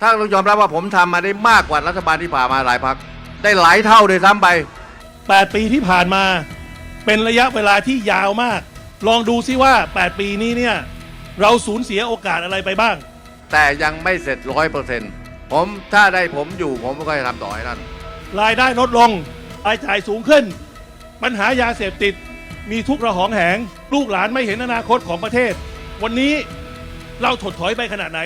ถ้าต้องยอมรับว่าผมทำมาได้มากกว่ารัฐบาลที่ผ่านมาหลายพัก ได้หลายเท่าเลยซ้ำไป 8 ปีที่ผ่านมา เป็นระยะเวลาที่ยาวมาก ลองดูซิว่า 8 ปีนี้เนี่ย เราสูญเสียโอกาสอะไรไปบ้าง แต่ยังไม่เสร็จร้อยเปอร์เซ็นต์ผมถ้าได้ผมอยู่ผมก็จะทำต่อให้ท่านรายได้ลดลงรายจ่ายสูงขึ้น ปัญหายาเสพติดมีทุกระหองแหง ลูกหลานไม่เห็นอนาคตของประเทศ วันนี้เราถดถอยไปขนาดไหน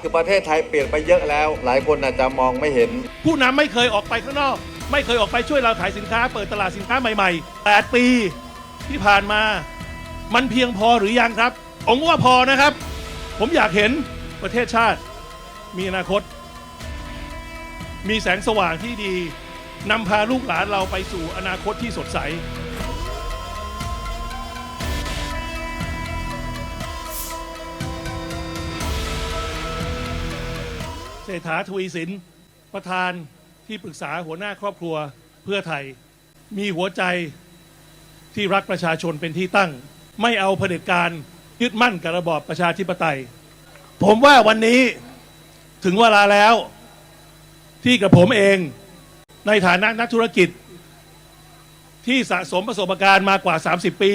คือประเทศไทยเปลี่ยนไปเยอะแล้ว หลายคนอาจจะมองไม่เห็น ผู้นำไม่เคยออกไปข้างนอก ไม่เคยออกไปช่วยเราขายสินค้า เปิดตลาดสินค้าใหม่ๆ 8 ปีที่ผ่านมา มันเพียงพอหรือยังครับผมว่าพอนะครับ ผมอยากเห็นประเทศชาติ มีอนาคต มีแสงสว่างที่ดีนำพาลูกหลานเราไปสู่อนาคตที่สดใส รษฐาทวีสิน ประธานที่ปรึกษาหัวหน้าครอบครัวเพื่อไทย มีหัวใจที่รักประชาชนเป็นที่ตั้ง ไม่เอาเผด็จการยึดมั่นกับระบอบประชาธิปไตย ผมว่าวันนี้ถึงเวลาแล้วที่กับผมเองในฐานะนักธุรกิจ ที่สะสมประสบการณ์มากว่า 30 ปี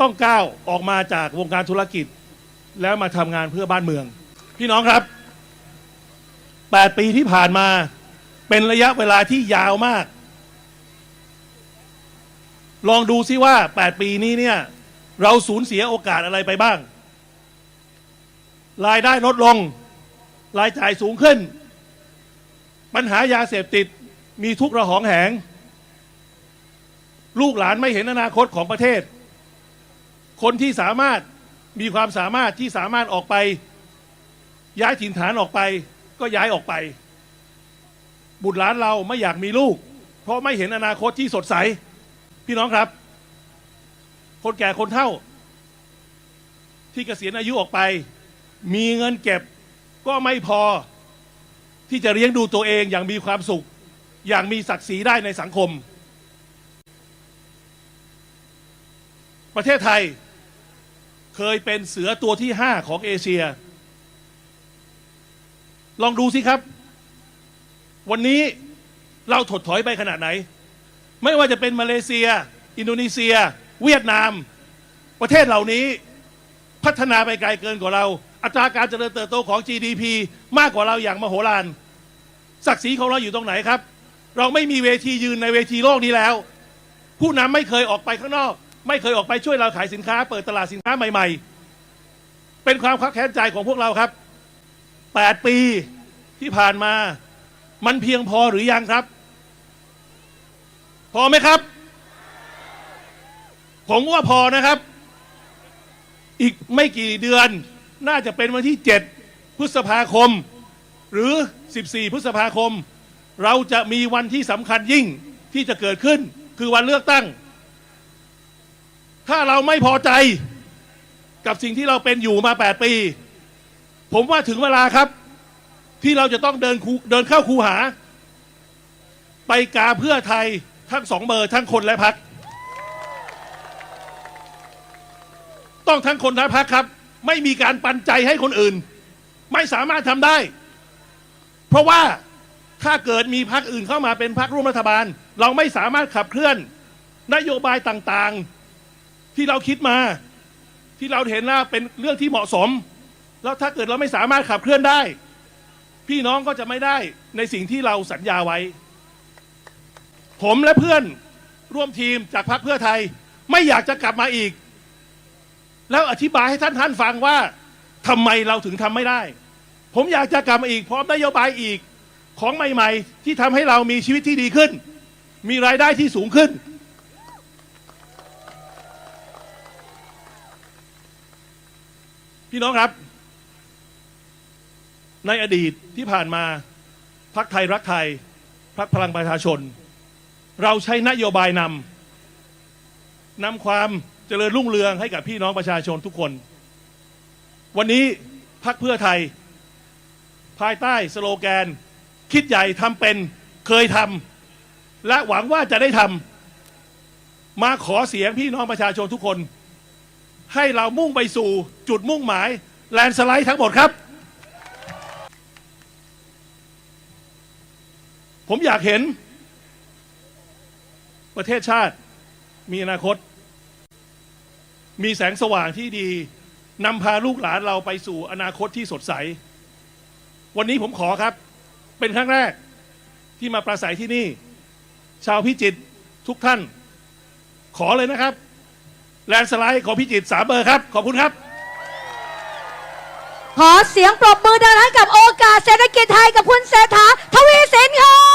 ต้องก้าวออกมาจากวงการธุรกิจ แล้วมาทำงานเพื่อบ้านเมือง พี่น้องครับ 8 ปีที่ผ่านมา เป็นระยะเวลาที่ยาวมาก ลองดูซิว่า 8 ปีนี้เนี่ย เราสูญเสียโอกาสอะไรไปบ้าง รายได้ลดลง รายจ่ายสูงขึ้น ปัญหายาเสพติดมีทุกระหองแหง ลูกหลานไม่เห็นอนาคตของประเทศ คนที่สามารถมีความสามารถที่สามารถออกไป ย้ายถิ่นฐานออกไป ก็ย้ายออกไป บุตรหลานเราไม่อยากมีลูก เพราะไม่เห็นอนาคตที่สดใส พี่น้องครับ คนแก่คนเฒ่า ที่เกษียณอายุออกไป มีเงินเก็บก็ไม่พอ ที่จะเลี้ยงดูตัวเองอย่างมีความสุข อย่างมีศักดิ์ศรีได้ในสังคม ประเทศไทย เคยเป็นเสือตัวที่ห้าของเอเชีย ลองดูสิครับ วันนี้เราถดถอยไปขนาดไหน ไม่ว่าจะเป็นมาเลเซีย อินโดนีเซีย เวียดนาม ประเทศเหล่านี้พัฒนาไปไกลเกินกว่าเรา อัตราการเจริญเติบโตของ GDP มากกว่าเราอย่างมโหฬารศักดิ์ศรีของเราอยู่ตรงไหนครับ เราไม่มีเวทียืนในเวทีโลกนี้แล้ว ผู้นำไม่เคยออกไปข้างนอก ไม่เคยออกไปช่วยเราขายสินค้า เปิดตลาดสินค้าใหม่ ๆ เป็นความคับแค้นใจของพวกเราครับ 8 ปีที่ผ่านมา มันเพียงพอหรือยังครับ พอไหมครับ ผมว่าพอนะครับ อีกไม่กี่เดือน น่าจะเป็นวันที่ 7 พฤษภาคม หรือ 14 พฤษภาคม เราจะมีวันที่สำคัญยิ่งที่จะเกิดขึ้น คือวันเลือกตั้ง ถ้าเราไม่พอใจกับสิ่งที่เราเป็นอยู่มา 8 ปี ผมว่าถึงเวลาครับ ที่เราจะต้องเดินคูเดินเข้าคูหา ไปกาเพื่อไทยทั้งสองเบอร์ทั้งคนและพัก ต้องทั้งคนและพักครับ ไม่มีการปันใจให้คนอื่น ไม่สามารถทำได้ เพราะว่าถ้าเกิดมีพักอื่นเข้ามาเป็นพักร่วมรัฐบาล เราไม่สามารถขับเคลื่อน นโยบายต่างๆ ที่เราคิดมา ที่เราเห็นว่าเป็นเรื่องที่เหมาะสม แล้วถ้าเกิดเราไม่สามารถขับเคลื่อนได้ พี่น้องก็จะไม่ได้ในสิ่งที่เราสัญญาไว้ ผมและเพื่อนร่วมทีมจากพรรคเพื่อไทย ไม่อยากจะกลับมาอีก แล้วอธิบายให้ท่านท่านฟังว่าทำไมเราถึงทำไม่ได้ ผมอยากจะกลับมาอีกพร้อมนโยบายอีกของใหม่ ๆ ที่ทำให้เรามีชีวิตที่ดีขึ้น มีรายได้ที่สูงขึ้น พี่น้องครับ ในอดีตที่ผ่านมาพักไทยรักไทยพักพลังประชาชน เราใช้นโยบายนำนำความเจริญรุ่งเรืองให้กับพี่น้องประชาชนทุกคน วันนี้พักเพื่อไทย ภายใต้สโลแกน คิดใหญ่ทำเป็นเคยทำและหวังว่าจะได้ทำมาขอเสียงพี่น้องประชาชนทุกคน ให้เรามุ่งไปสู่จุดมุ่งหมายแลนสไลด์ทั้งหมดครับ ผมอยากเห็น ประเทศชาติมีอนาคต มีแสงสว่างที่ดีนำพาลูกหลานเราไปสู่อนาคตที่สดใส วันนี้ผมขอครับ เป็นครั้งแรกที่มาปราศัยที่นี่ ชาวพิจิตรทุกท่าน ขอเลยนะครับ แลนสไลด์ของพิจิตรสามเบอร์ครับ ขอบคุณครับ ขอเสียงปรบมือดังให้กับโอกาสเศรษฐกิจไทยกับคุณเศรษฐาทวีสินค่ะ